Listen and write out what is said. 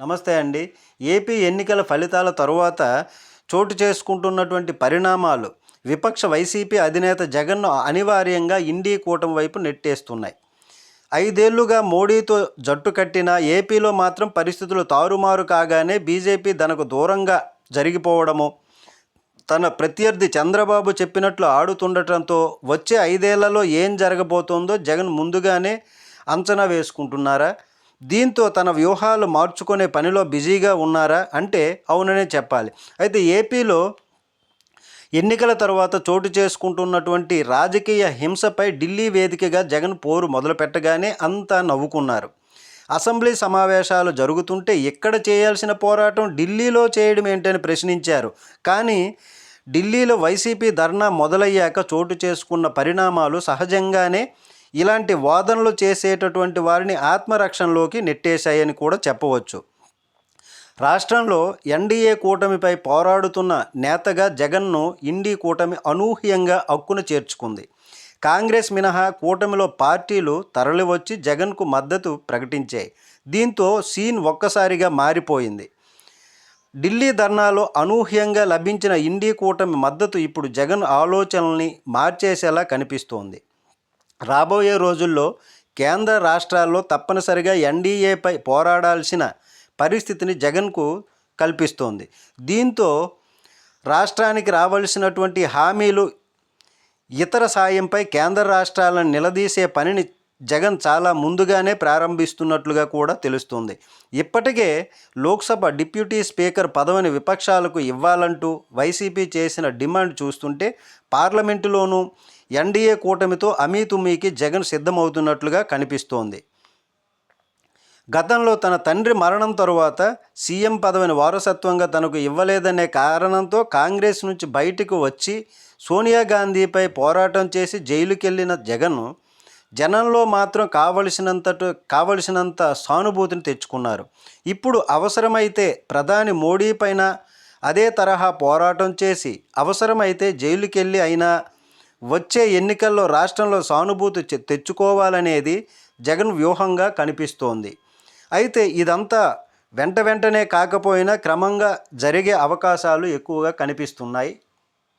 నమస్తే అండి. ఏపీ ఎన్నికల ఫలితాల తరువాత చోటు చేసుకుంటున్నటువంటి పరిణామాలు విపక్ష వైసీపీ అధినేత జగన్ను అనివార్యంగా ఇండీ కూటమి వైపు నెట్టేస్తున్నాయి. ఐదేళ్ళుగా మోడీతో జట్టు కట్టిన ఏపీలో మాత్రం పరిస్థితులు తారుమారు కాగానే బీజేపీ తనకు దూరంగా జరిగిపోవడము తన ప్రత్యర్థి చంద్రబాబు చెప్పినట్లు ఆడుతుండటంతో వచ్చే ఐదేళ్ళలో ఏం జరగబోతోందో జగన్ ముందుగానే అంచనా వేసుకుంటున్నారా? దీంతో తన వ్యూహాలు మార్చుకునే పనిలో బిజీగా ఉన్నారా అంటే అవుననే చెప్పాలి. అయితే ఏపీలో ఎన్నికల తర్వాత చోటు చేసుకుంటున్నటువంటి రాజకీయ హింసపై ఢిల్లీ వేదికగా జగన్ పోరు మొదలుపెట్టగానే అంతా నవ్వుకున్నారు. అసెంబ్లీ సమావేశాలు జరుగుతుంటే ఎక్కడ చేయాల్సిన పోరాటం ఢిల్లీలో చేయడం ఏంటని ప్రశ్నించారు. కానీ ఢిల్లీలో వైసీపీ ధర్నా మొదలయ్యాక చోటు చేసుకున్న పరిణామాలు సహజంగానే ఇలాంటి వాదనలు చేసేటటువంటి వారిని ఆత్మరక్షణలోకి నెట్టేశాయని కూడా చెప్పవచ్చు. రాష్ట్రంలో ఎన్డీఏ కూటమిపై పోరాడుతున్న నేతగా జగన్ను ఇండీ కూటమి అనూహ్యంగా హక్కును చేర్చుకుంది. కాంగ్రెస్ మినహా కూటమిలో పార్టీలు తరలివచ్చి జగన్కు మద్దతు ప్రకటించాయి. దీంతో సీన్ ఒక్కసారిగా మారిపోయింది. ఢిల్లీ ధర్నాలో అనూహ్యంగా లభించిన ఇండీ కూటమి మద్దతు ఇప్పుడు జగన్ ఆలోచనల్ని మార్చేసేలా కనిపిస్తోంది. రాబోయే రోజుల్లో కేంద్ర రాష్ట్రాల్లో తప్పనిసరిగా ఎన్డీఏపై పోరాడాల్సిన పరిస్థితిని జగన్కు కల్పిస్తోంది. దీంతో రాష్ట్రానికి రావాల్సినటువంటి హామీలు ఇతర సాయంపై కేంద్ర రాష్ట్రాలను నిలదీసే పనిని జగన్ చాలా ముందుగానే ప్రారంభిస్తున్నట్లుగా కూడా తెలుస్తుంది. ఇప్పటికే లోక్సభ డిప్యూటీ స్పీకర్ పదవిని విపక్షాలకు ఇవ్వాలంటూ వైసీపీ చేసిన డిమాండ్ చూస్తుంటే పార్లమెంటులోనూ ఎన్డీఏ కూటమితో అమీతుమీకి జగన్ సిద్ధమవుతున్నట్లుగా కనిపిస్తోంది. గతంలో తన తండ్రి మరణం తరువాత సీఎం పదవిని వారసత్వంగా తనకు ఇవ్వలేదనే కారణంతో కాంగ్రెస్ నుంచి బయటకు వచ్చి సోనియా గాంధీపై పోరాటం చేసి జైలుకెళ్ళిన జగన్ జనంలో మాత్రం కావలసినంత కావలసినంత సానుభూతిని తెచ్చుకున్నారు. ఇప్పుడు అవసరమైతే ప్రధాని మోడీ పైన అదే తరహా పోరాటం చేసి అవసరమైతే జైలుకెళ్ళి అయినా వచ్చే ఎన్నికల్లో రాష్ట్రంలో సానుభూతి తెచ్చుకోవాలనేది జగన్ వ్యూహంగా కనిపిస్తోంది. అయితే ఇదంతా వెంట వెంటనే కాకపోయినా క్రమంగా జరిగే అవకాశాలు ఎక్కువగా కనిపిస్తున్నాయి.